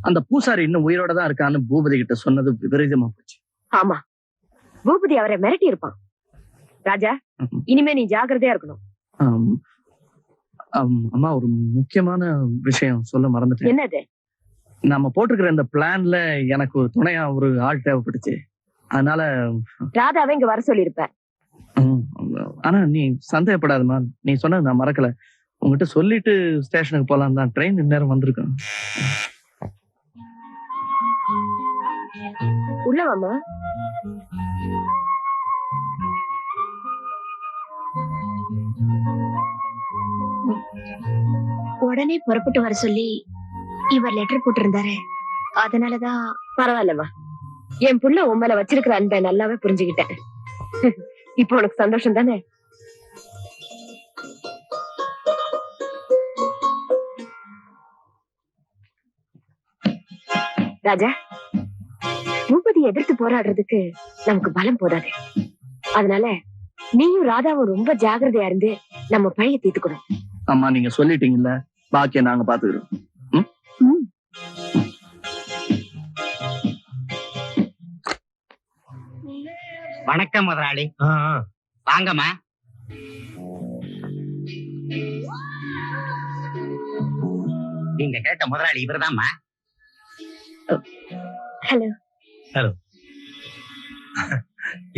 அந்த பூசாரி இன்னும் உயிரோட தான் இருக்கான்னு பூபதி கிட்ட சொன்னது விபரீதமா போச்சு. ஆமா. பூபதி அவரை மிரட்டி இருப்பான். ராஜா. இனிமே நீ ஜாக்கிரதையா இருக்கணும். அம்மா ஒரு முக்கியமான விஷயம் சொல்ல மறந்துட்டேன். என்னது? நம்ம போட்டிருக்கிற இந்த பிளான்ல எனக்கு ஒரு துணையா ஒரு ஆள் தேவைப்பட்டுச்சு. அதனால ராதாவை இங்க வர சொல்லியிருப்ப. ம், ஆனா நீ சந்தேகப்படாதம்மா. நீ சொன்னது நான் மறக்கல. உங்ககிட்ட சொல்லிட்டு ஸ்டேஷனுக்கு போலாம் தான் ட்ரெயின் இந்நேரம் வந்திருக்கேன் உள்ள வாமா உடனே புறப்பட்டு வர சொல்லி இவர் லெட்டர் போட்டிருந்தாரு. அதனாலதான் பரவாயில்லம்மா. என் புள்ள உன் மேல வச்சிருக்கிற அன்பை நல்லாவே புரிஞ்சுக்கிட்டேன். இப்போ உனக்கு சந்தோஷம் தானே? ராஜா? பூபதி எதிர்த்து போராடுறதுக்கு நமக்கு பலம் போதாது. அதனால நீயும் ராதாவும் ரொம்ப ஜாக்கிரதையா இருந்து நம்ம பழைய தீர்த்துக்கணும். அம்மா நீங்க சொல்லிட்டீங்கல்ல பாக்கிய நாங்க பாத்துக்கிறோம். வணக்கம் முதலாளி. வாங்கம்மா. நீங்க கேட்ட முதலாளி இவர்தாம்மா. ஹலோ.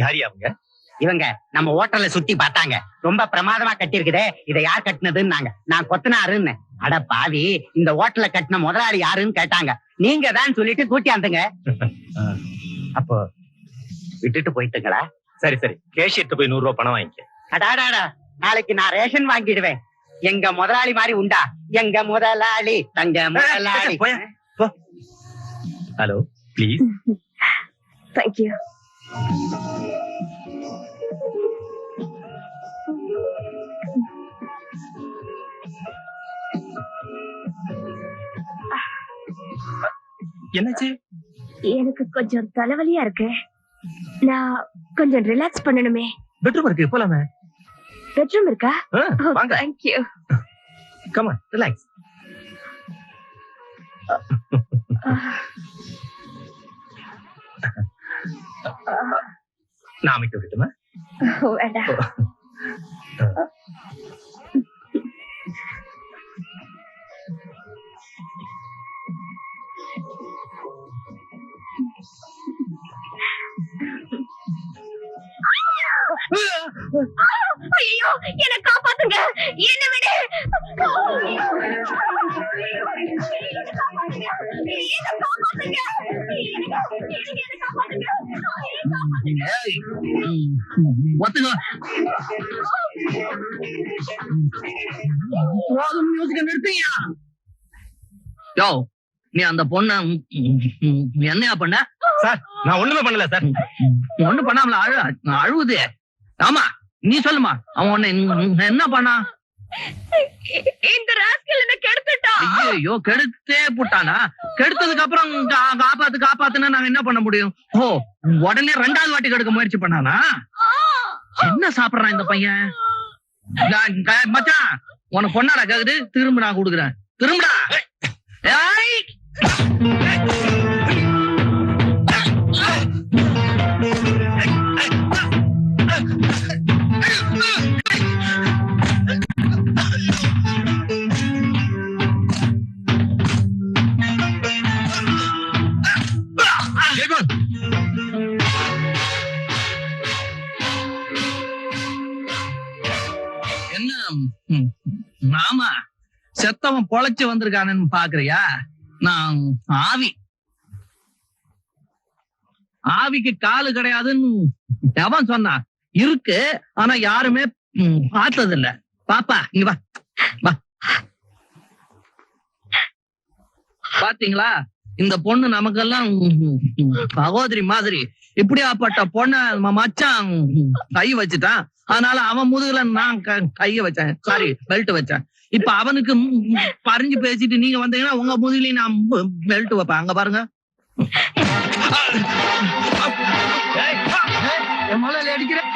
யார் அவங்க இவங்க நம்ம ஹோட்டல்ல சுத்தி பார்த்தாங்க. ரொம்ப பிரமாதமா கட்டியிருக்குதே. இதை யார் கட்டினதுன்னாங்க. நான் கொத்தனாருன்னு. அட பாவி இந்த ஹோட்டல்ல கட்டின முதலாளி யாருன்னு கேட்டாங்க. நீங்க தான் சொல்லிட்டு கூட்டியாந்துங்க அப்போ விட்டுட்டு போயிட்டுங்களா? சரி சரி. கேஷியர்ட்ட போய் நூறு ரூபாய் பணம் வாங்கிக்க. அடாடாடா நாளைக்கு நான் ரேஷன் வாங்கிடுவேன். எங்க முதலாளி மாதிரி உண்டா? எங்க முதலாளி? தங்க முதலாளி. ஹலோ ப்ளீஸ் தேங்க்யூ என்னாச்சு? எனக்கு கொஞ்சம் தலைவலியா இருக்கு. நான் கொஞ்சம் ரிலாக்ஸ் பண்ணணுமே. பெட்ரூம் இருக்கு போலாமே. பெட்ரூம் இருக்கா? ஆ, வாங்க. தேங்க்யூ கமா ரிலாக்ஸ் நான் அமைக்க விட்டுமா வேண்டாம் ஒத்துக்கோ போதும் மியூசிக்க நிறுத்தியா யோ நீ அந்த பொண்ண என்னையா பண்ண? சார் நான் ஒண்ணுமே பண்ணல சார். ஒண்ணு பண்ணாமல அழு அழுவுது. ஆமா நீ சொல்லுமா. அவன் உன்னை என்ன பண்ணா? இந்த ராஸ்கல் என்ன கெடுத்துட்டான். ஐயோ கெடுத்தே புட்டானா? கெடுத்ததுக்கு அப்புறம் காப்பாத்து காப்பாத்துனா நாங்க என்ன பண்ண முடியும்? ஓ உடனே ரெண்டாவது வாட்டி கெடுக்க முயற்சி பண்ணானா? என்ன சாப்பிடுறான் இந்த பையன்? மச்சான் உனக்கு பொண்ணாடா கேக்குது? திரும்ப நான் கொடுக்குறேன். திரும்படா. செத்தவன் பொழைச்சு வந்திருக்கானு பாக்குறியா? நான் ஆவி. ஆவிக்கு காலு கிடையாதுன்னு எவன் சொன்னான் இருக்கு ஆனா யாருமே பார்த்தது இல்ல பாப்பா இங்க வா. வா. பாத்தீங்களா? இந்த பொண்ணு நமக்கெல்லாம் சகோதரி மாதிரி. இப்படியாப்பட்ட பொண்ண மச்சான் கை வச்சுட்டான். அதனால அவன் முதுகுல நான் க- கைய வச்சேன். சாரி பெல்ட் வச்சேன். இப்ப அவனுக்கு பறிஞ்சு பேசிட்டு நீங்க வந்தீங்கன்னா உங்க முதுகுலயும் நான் பெல்ட் வைப்பேன். அங்க பாருங்க. அடிக்கிறேன்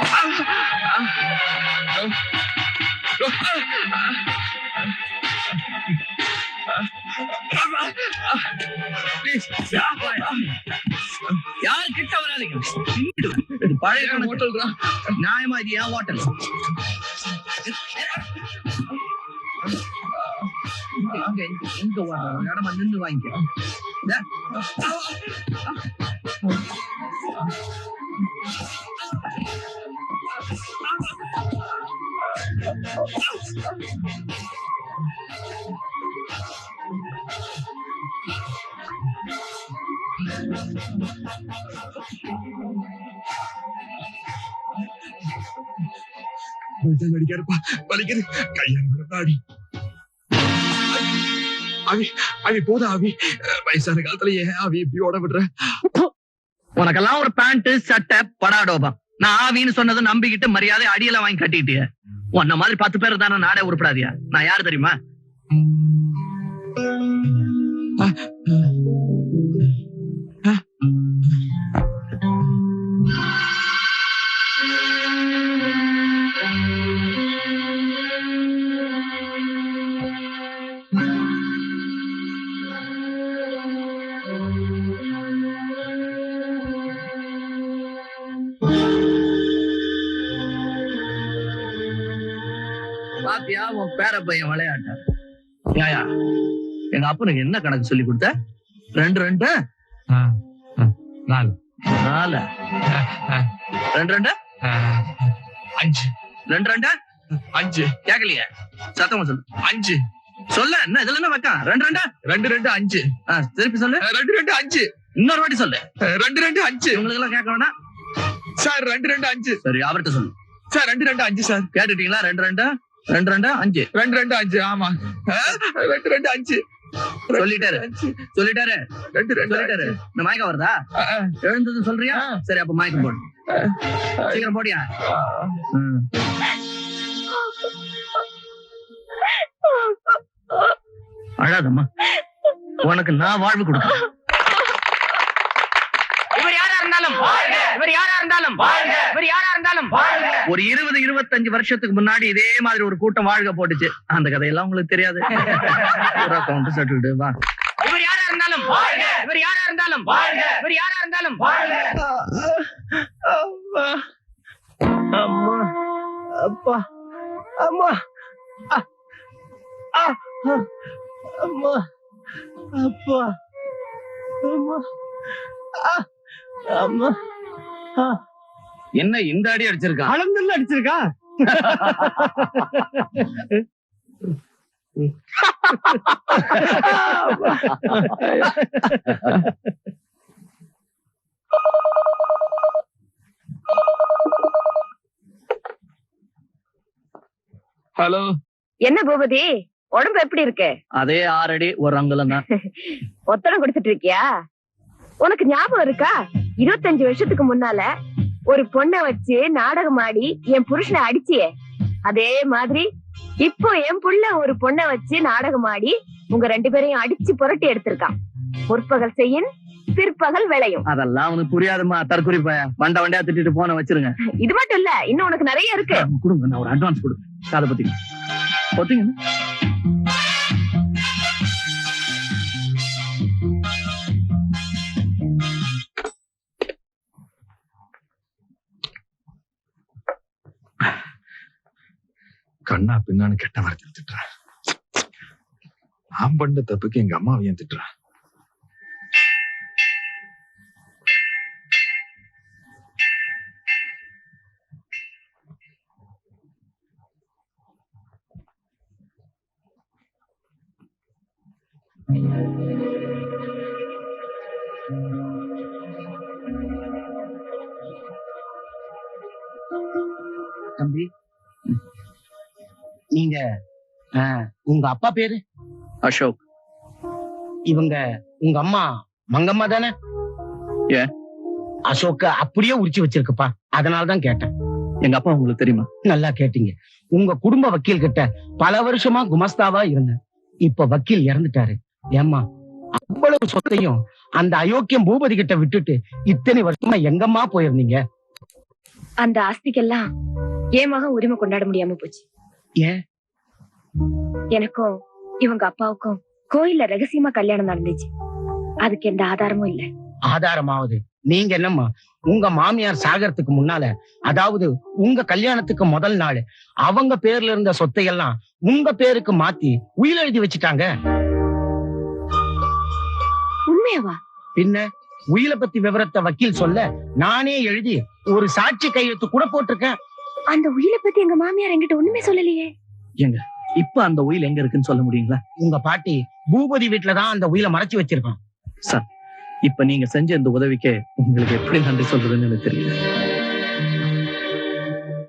யாரு கிட்ட வராதீங்க? பழைய ஹோட்டல் நியாயமா இது ஏன் ஹோட்டல்? அங்க எங்க எங்க வாங்க இடமா நின்று வாங்கிக்க இந்த. அடிக்காருப்பா வலிக்குது கையால் வரப்பாடி அவி அவி போதா அவி வயசான காலத்துல ஏன் அவி இப்படி ஓட விடுற? உனக்கெல்லாம் ஒரு பேண்ட் சட்டை படாடோபா நான் ஆவின்னு சொன்னதை நம்பிக்கிட்டு மரியாதை அடியெல்லாம் வாங்கி கட்டிட்டிய. உன்ன மாதிரி பத்து பேர் தானே நாடே உருப்படாதியா? நான் யாரு தெரியுமா? பாத்தியா? உன் பேர பையன் விளையாட்ட? ஏயா எங்க அப்பனுக்கு என்ன கணக்கு சொல்லி கொடுத்த? ரெண்டு ரெண்டு? நாலு. நாலு. ரெண்டு ரெண்டு? அஞ்சு. ரெண்டு ரெண்டு? அஞ்சு. கேக்கலையே. சத்தமா சொல்லு. அஞ்சு. சொல்ல என்ன இதுல என்ன வைக்கான் ரெண்டு ரெண்டு? ரெண்டு ரெண்டு அஞ்சு. திருப்பி சொல்லு. ரெண்டு ரெண்டு அஞ்சு. இன்னொரு வாட்டி சொல்லு. ரெண்டு ரெண்டு அஞ்சு. இவங்களுக்கு எல்லாம் கேட்க வேணாம். சார் ரெண்டு ரெண்டு அஞ்சு. சரி அவர்கிட்ட சொல்லு. சார் ரெண்டு ரெண்டு அஞ்சு சார். கேட்டுட்டீங்களா? ரெண்டு ரெண்டு? ரெண்டு ரெண்டு? அஞ்சு. ரெண்டு ரெண்டு அஞ்சு ஆமா. ரெண்டு ரெண்டு அஞ்சு. சொல்லிட்டாரு. சொல்லிட்டாரு. ரெண்டு ரெண்டு சொல்லிட்டாரு. இந்த மயக்கம் வருதா? எழுந்தது சொல்றியா. சரி அப்ப மயக்கம் போடு. சீக்கிரம் போடியா. அழாதம்மா. உனக்கு நான் வாழ்வு கொடுக்கிறேன். இவர் யாரா இருந்தாலும். இவர் யாரா இருந்தாலும் இவர் யாரா இருந்தாலும் ஒரு இருபது இருபத்தஞ்சு வருஷத்துக்கு முன்னாடி இதே மாதிரி ஒரு கூட்டம் வாழ்க போட்டுச்சு. அந்த கதையெல்லாம் உங்களுக்கு தெரியாது. இவர் யாரா இருந்தாலும் இவர் யாரா இருந்தாலும் இவர் யாரா இருந்தாலும் அம்மா. அம்மா. அப்பா. அம்மா. அம்மா. அப்பா. அம்மா. அம்மா. என்ன இந்த அடி அடிச்சிருக்கான் அளந்துல அடிச்சிருக்கா? ஹலோ. என்ன பூபதி? உடம்பு எப்படி இருக்கு? அதே ஆறடி ஒரு அங்குலம் தான் ஒத்தடம் கொடுத்துட்டு இருக்கியா? உனக்கு ஞாபகம் இருக்கா? இருபத்தஞ்சு வருஷத்துக்கு முன்னால ஒரு பொண்ணை வச்சு நாடகம் ஆடி என் புருஷனை அடிச்சியே. அதே மாதிரி இப்போ என் புள்ள ஒரு பொண்ணை வச்சு நாடகம் ஆடி உங்க ரெண்டு பேரையும் அடிச்சு புரட்டி எடுத்திருக்கான். முற்பகல் செய்யின் பிற்பகல் விளையும். அதெல்லாம் அவனுக்கு புரியாதுமா தற்கொலை பைய வண்ட வண்டியா திட்டிட்டு போன வச்சிருங்க. இது மட்டும் இல்ல இன்னும் உனக்கு நிறைய இருக்கு. கொடுங்க நான் ஒரு அட்வான்ஸ் கொடுங்க காதை பத்தி கண்ணா பின்னான்னு கெட்ட வார்த்தையில் திட்டுறேன் நான் பண்ண தப்புக்கு எங்க அம்மாவை ஏன் திட்டுறேன் தம்பி நீங்க ஆ, உங்க அப்பா பேரு? அசோக். இவங்க உங்க அம்மா மங்கம்மா தானே? அசோக்க அப்படியே உரிச்சு வச்சிருக்குப்பா. அதனாலதான் கேட்டேன். எங்க அப்பா உங்களுக்கு தெரியுமா? நல்லா கேட்டீங்க. உங்க குடும்ப வக்கீல் கிட்ட பல வருஷமா குமஸ்தாவா இருந்தேன் இப்ப வக்கீல் இறந்துட்டாரு. ஏம்மா அவ்வளவு சொத்தையும் அந்த அயோக்கியம் பூபதி கிட்ட விட்டுட்டு இத்தனை வருஷமா எங்கம்மா போயிருந்தீங்க? அந்த ஆஸ்திக்கெல்லாம் மகன் உரிமை கொண்டாட முடியாம போச்சு. ஏன்? எனக்கும் இவங்க அப்பாவுக்கும் கோயில்ல ரகசியமா கல்யாணம் நடந்துச்சு. அதுக்கு எந்த ஆதாரமும் இல்ல. ஆதாரமாவது? நீங்க என்னம்மா உங்க மாமியார் சாகறதுக்கு முன்னால அதாவது உங்க கல்யாணத்துக்கு முதல் நாள் அவங்க பேர்ல இருந்த சொத்தை எல்லாம் உங்க பேருக்கு மாத்தி உயில் எழுதி வச்சுட்டாங்க. உண்மையாவா? பின்ன உயிலை பத்தி விவரத்தை வக்கீல் சொல்ல நானே எழுதி ஒரு சாட்சி கையெழுத்து கூட போட்டிருக்கேன். அந்த உயிரை பத்தி எங்க மாமியார் என்கிட்ட ஒண்ணுமே சொல்லலையே. இப்ப அந்த உயில் எங்க இருக்குன்னு சொல்ல முடியுங்களா? உங்க பாட்டி பூபதி வீட்டுலதான் அந்த உயிலை மறைச்சு வச்சிருக்கோம் இப்ப நீங்க செஞ்ச இந்த உதவிக்கு உங்களுக்கு எப்படி நன்றி சொல்றதுன்னு எனக்கு தெரியல.